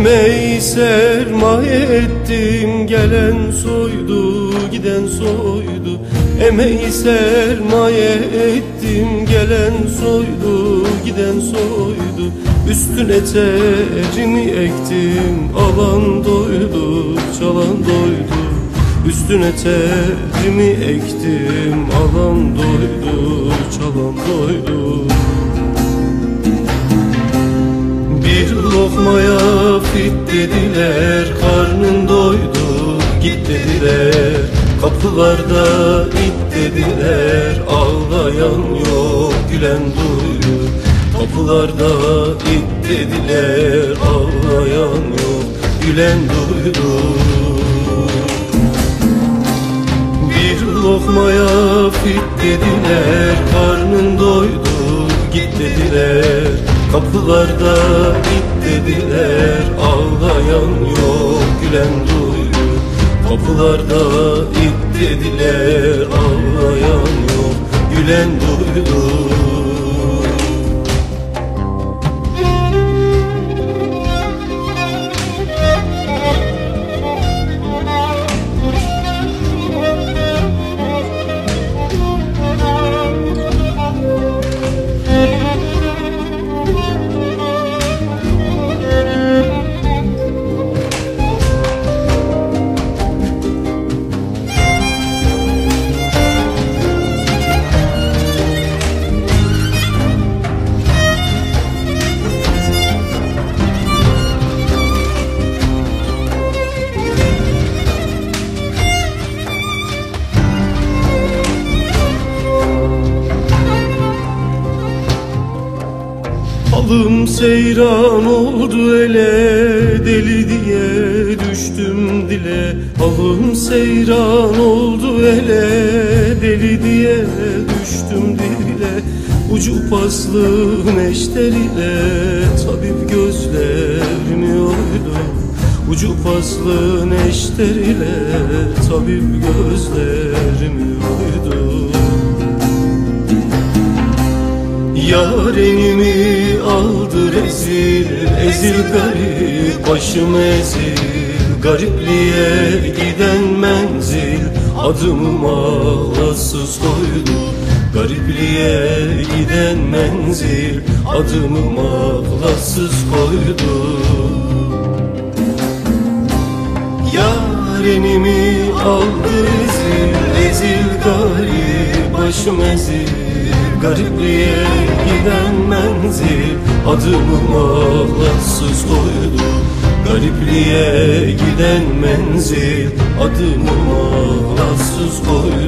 Emeği sermaye ettim Gelen soydu giden soydu. Emeği sermaye ettim Gelen soydu giden soydu. Üstüne terimi ektim Alan doydu çalan doydu. Üstüne terimi ektim Alan doydu çalan doydu lokmaya fit dediler Karnın doydu git dediler. Kapılarda it dediler Ağlayan yok gülen duydu. Kapılarda it dediler Ağlayan yok gülen duydu lokmaya fit dediler Karnın doydu git dediler. Kapılarda it dediler Ağlayan yok gülen duydu. Kapılarda it dediler Ağlayan yok gülen duydu Alım seyran oldu ele deli diye düştüm dile. Alım seyran oldu ele deli diye düştüm dile. Ucu paslı neşter ile tabip gözlerimi oydu. Ucu paslı neşter ile tabip gözlerimi oydu. Yarenimi rezil Ezil garip başım ezil. Garipliğe giden menzil Adımı ağlasız koydu. Garipliğe giden menzil Adımı ağlasız koydu. Yarenimi aldı ezil Ezil garip başım ezil. Garipliğe giden menzil Adımı ağlatsız koydu Garipliğe giden menzil. Adımı ağlatsız koydu